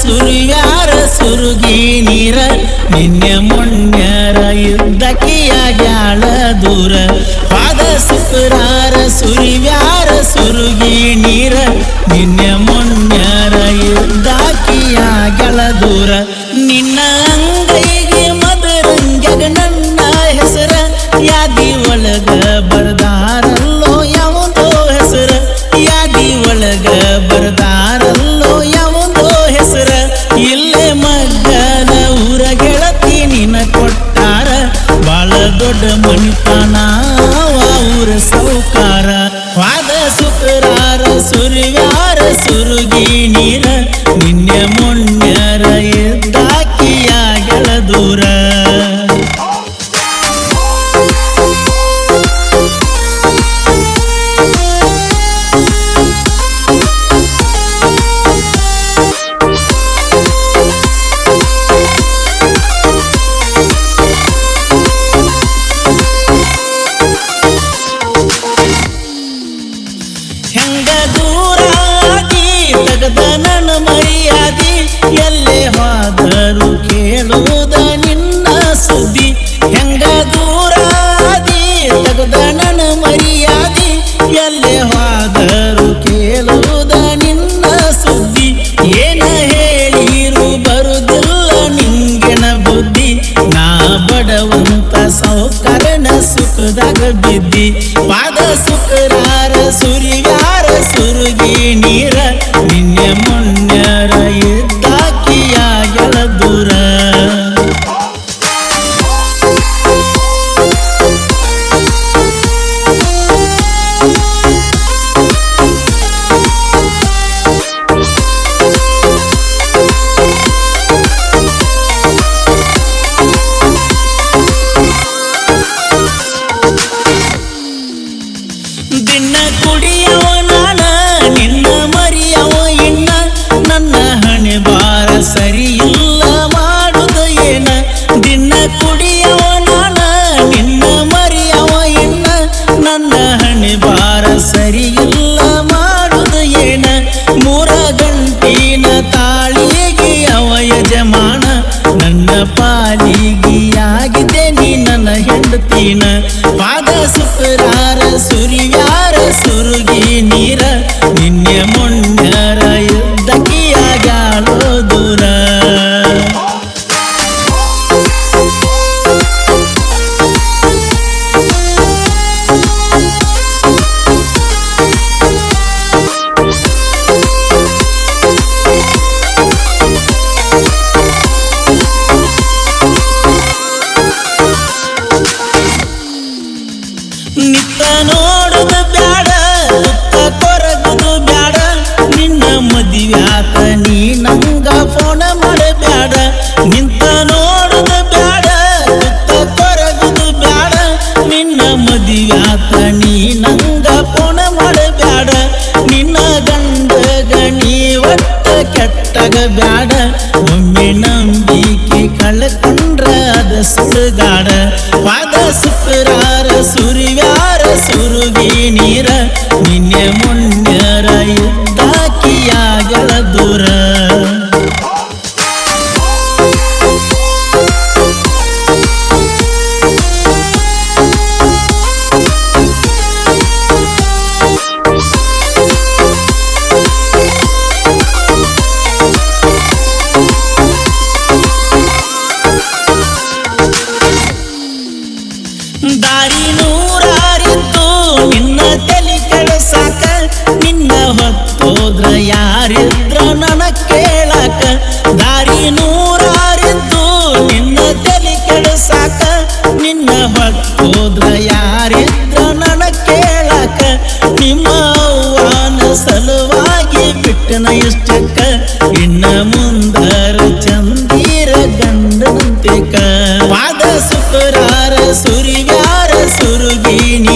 ಸುರಿಯಾರ ಸುರುಗಿ ನೀರ, ನಿನ್ನೆ ಮೊನ್ನೆರ ಯುದ್ಧಕಿಯಾಗ್ಯಾಳ ದೂರ. ಪಾದ ಸುಪುರಾರ ಸುರಿವ್ಯಾರ ನೀರ, ನಿನ್ನೆ ಮೊನ್ನೆರ ಯುದ್ಧಕಿಯಾಗ್ಯಾಳ ದೂರ. ನಿನ್ನ ಅಂಗೈಗೆ ತಗದ ನನ್ನ ಮರ್ಯಾದಿ ಎಲ್ಲೇ ಹೋದರು ಕೇಳುವುದ ನಿನ್ನ ಸುದ್ದಿ. ಹೆಂಗ ದೂರಾದಿ ತಗದ ಮರ್ಯಾದಿ ಎಲ್ಲೇ ಹೋದರು ಕೇಳುವುದ ನಿನ್ನ ಸುದ್ದಿ. ಏನ ಹೇಳಿರು ಬರುದಿಲ್ಲ ನಿಂಗೆನ ಬುದ್ಧಿ. ನಾ ಬಡವಂತ ಸೌಕರಣ ಸುಖದಾಗ ಬಿದ್ದಿ. ಪಾದ ಸುಕರಾರ ಬ್ಯಾಡ, ಒಮ್ಮೆ ನಂಬಿಕೆ ಕಳ್ಕೊಂಡ್ರ ಅದ ಸುಡುಗಾಡ. ಪಾದ ಸುಕರಾರ ಸುರಿವ್ಯಾರ ಸುರುಗಿ ನೀರ. ನಿನ್ನೆ ಮೊನ್ನೆರ ಯುದ್ಧಾಕಿಯಾಗಳ ದೂರ. ದಾರಿ ನೂರಾರಿತ್ತು. ನಿನ್ನ ತಲೆ ಕೆಳಸಾಕ ನಿನ್ನ ಹೊತ್ತೋದ್ರ ಯಾರಿದ್ರ ನನ ಕೇಳಾಕ. ದಾರಿ ನೂರಾರಿದ್ದು ನಿನ್ನ ತಲೆ ಕೆಳಸಾಕ ನಿನ್ನ ಹೊತ್ತೋದ್ರ ಯಾರಿದ್ರ ನನ ಕೇಳಾಕ. ನಿಮ್ಮ ಸಲುವಾಗಿ ಬಿಟ್ಟನ ಇಷ್ಟ வாழ்வே நீ